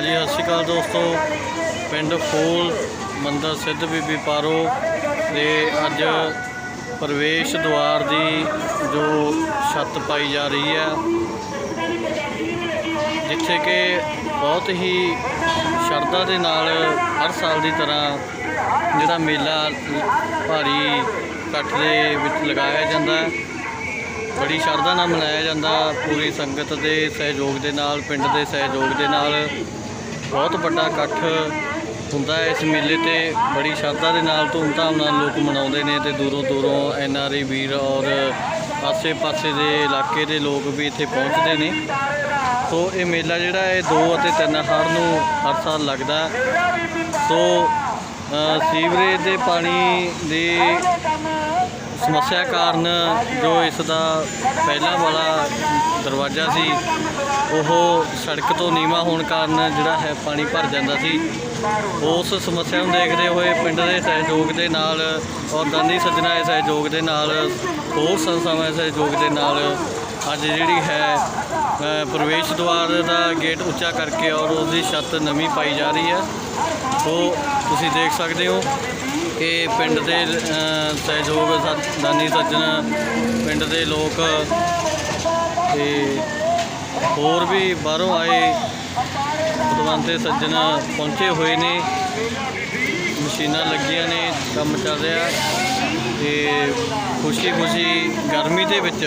ਹਾਂਜੀ, ਸਤਿ ਸ਼੍ਰੀ ਅਕਾਲ ਦੋਸਤੋ। ਪਿੰਡ ਫੂਲ, ਮੰਦਰ ਸਿੱਧ ਬੀਬੀ ਪਾਰੋ ਦੇ ਅੱਜ ਪ੍ਰਵੇਸ਼ ਦੁਆਰ ਦੀ ਜੋ ਛੱਤ ਪਾਈ ਜਾ ਰਹੀ ਹੈ, ਜਿੱਥੇ ਕਿ ਬਹੁਤ ਹੀ ਸ਼ਰਧਾ ਦੇ ਨਾਲ ਹਰ ਸਾਲ ਦੀ ਤਰ੍ਹਾਂ ਜਿਹੜਾ ਮੇਲਾ ਭਾਰੀ ਇਕੱਠ ਦੇ ਵਿੱਚ ਲਗਾਇਆ ਜਾਂਦਾ ਹੈ। ਬੜੀ ਸ਼ਰਧਾ ਨਾਲ ਮਨਾਇਆ ਜਾਂਦਾ ਪੂਰੀ ਸੰਗਤ ਦੇ ਸਹਿਯੋਗ ਦੇ ਨਾਲ, ਪਿੰਡ ਦੇ ਸਹਿਯੋਗ ਦੇ ਨਾਲ। ਬਹੁਤ ਵੱਡਾ ਇਕੱਠ ਹੁੰਦਾ ਹੈ ਇਸ ਮੇਲੇ ਤੇ। ਬੜੀ ਸ਼ਰਧਾ ਦੇ ਨਾਲ ਧੂਮਧਾਮ ਨਾਲ ਲੋਕ ਮਨਾਉਂਦੇ ਨੇ ਤੇ ਦੂਰੋਂ ਦੂਰੋਂ ਐਨ ਆਰ ਆਈ ਵੀਰ ਔਰ ਆਸੇ-ਪਾਸੇ ਦੇ ਇਲਾਕੇ ਦੇ ਲੋਕ ਵੀ ਇੱਥੇ ਪਹੁੰਚਦੇ ਨੇ। ਸੋ ਇਹ ਮੇਲਾ ਜਿਹੜਾ ਹੈ 2 ਅਤੇ 3 ਹਰ ਨੂੰ ਹਰ ਸਾਲ ਲੱਗਦਾ ਸੋ ਸੀਵਰੇਜ ਦੇ ਪਾਣੀ ਦੀ ਸਮੱਸਿਆ ਕਾਰਨ ਜੋ ਇਸ ਦਾ ਪਹਿਲਾਂ ਵਾਲਾ ਦਰਵਾਜ਼ਾ ਸੀ, ਉਹ ਸੜਕ ਤੋਂ ਨੀਵਾਂ ਹੋਣ ਕਾਰਨ ਜਿਹੜਾ ਹੈ ਪਾਣੀ ਭਰ ਜਾਂਦਾ ਸੀ। ਉਸ ਸਮੱਸਿਆ ਨੂੰ ਦੇਖਦੇ ਹੋਏ ਪਿੰਡ ਦੇ ਸਹਿਯੋਗ ਦੇ ਨਾਲ ਔਰ ਦਾਨੀ ਸੱਜਣਾ ਦੇ ਸਹਿਯੋਗ ਦੇ ਨਾਲ, ਹੋਰ ਸੰਸਥਾਵਾਂ ਦੇ ਸਹਿਯੋਗ ਦੇ ਨਾਲ ਅੱਜ ਜਿਹੜੀ ਹੈ ਪ੍ਰਵੇਸ਼ ਦੁਆਰ ਦਾ ਗੇਟ ਉੱਚਾ ਕਰਕੇ ਔਰ ਉਸ ਦੀ ਛੱਤ ਨਵੀਂ ਪਾਈ ਜਾ ਰਹੀ ਹੈ। ਸੋ ਤੁਸੀਂ ਦੇਖ ਸਕਦੇ ਹੋ। ਕਿ ਪਿੰਡ ਦੇ ਸਹਿਯੋਗ ਦਾਨੀ ਸੱਜਣ, ਪਿੰਡ ਦੇ ਲੋਕ ਤੇ ਹੋਰ ਵੀ ਬਾਹਰੋਂ ਆਏ ਪਤਵੰਤੇ ਸੱਜਣ ਪਹੁੰਚੇ ਹੋਏ ਨੇ। ਮਸ਼ੀਨਾਂ ਲੱਗੀਆਂ ਨੇ, ਕੰਮ ਚੱਲ ਰਿਹਾ ਤੇ ਖੁਸ਼ੀ ਖੁਸ਼ੀ ਗਰਮੀ ਦੇ ਵਿੱਚ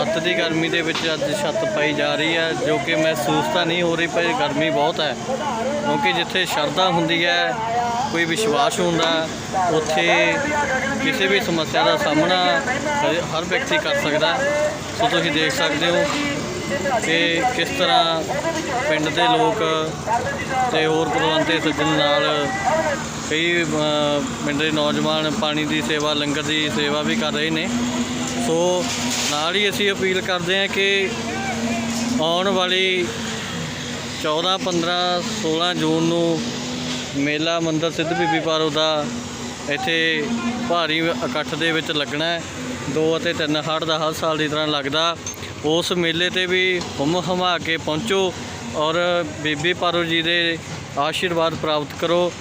ਅੱਤ ਦੀ ਗਰਮੀ ਦੇ ਵਿੱਚ ਅੱਜ ਛੱਤ ਪਾਈ ਜਾ ਰਹੀ ਹੈ, ਜੋ ਕਿ ਮਹਿਸੂਸ ਤਾਂ ਨਹੀਂ ਹੋ ਰਹੀ, ਪਰ ਗਰਮੀ ਬਹੁਤ ਹੈ। ਕਿਉਂਕਿ ਜਿੱਥੇ ਸ਼ਰਧਾ ਹੁੰਦੀ ਹੈ, ਕੋਈ ਵਿਸ਼ਵਾਸ ਹੁੰਦਾ, ਉੱਥੇ ਕਿਸੇ ਵੀ ਸਮੱਸਿਆ ਦਾ ਸਾਹਮਣਾ ਹਰ- ਵਿਅਕਤੀ ਕਰ ਸਕਦਾ ਸੋ ਤੁਸੀਂ ਦੇਖ ਸਕਦੇ ਹੋ ਕਿ ਕਿਸ ਤਰ੍ਹਾਂ ਪਿੰਡ ਦੇ ਲੋਕ ਤੇ ਹੋਰ ਪ੍ਰਬੰਧੇ ਸੱਜਣ ਨਾਲ ਕਈ ਪਿੰਡ ਦੇ ਨੌਜਵਾਨ ਪਾਣੀ ਦੀ ਸੇਵਾ, ਲੰਗਰ ਦੀ ਸੇਵਾ ਵੀ ਕਰ ਰਹੇ ਨੇ। ਸੋ ਨਾਲ ਹੀ ਅਸੀਂ ਅਪੀਲ ਕਰਦੇ ਹਾਂ ਕਿ ਆਉਣ ਵਾਲੀ 14 15 16 ਜੂਨ ਨੂੰ ਮੇਲਾ ਮੰਦਰ ਸਿੱਧ ਬੀਬੀ ਪਾਰੋ ਦਾ ਇੱਥੇ ਭਾਰੀ ਇਕੱਠ ਦੇ ਵਿੱਚ ਲੱਗਣਾ ਹੈ। 2 ਅਤੇ 3 ਹੜ ਦਾ ਹਰ ਸਾਲ ਦੀ ਤਰ੍ਹਾਂ ਲੱਗਦਾ। ਉਸ ਮੇਲੇ ਤੇ ਵੀ ਹੁਮ ਹਮਾ ਕੇ ਪਹੁੰਚੋ ਔਰ ਬੀਬੀ ਪਾਰੋ ਜੀ ਦੇ ਆਸ਼ੀਰਵਾਦ ਪ੍ਰਾਪਤ ਕਰੋ।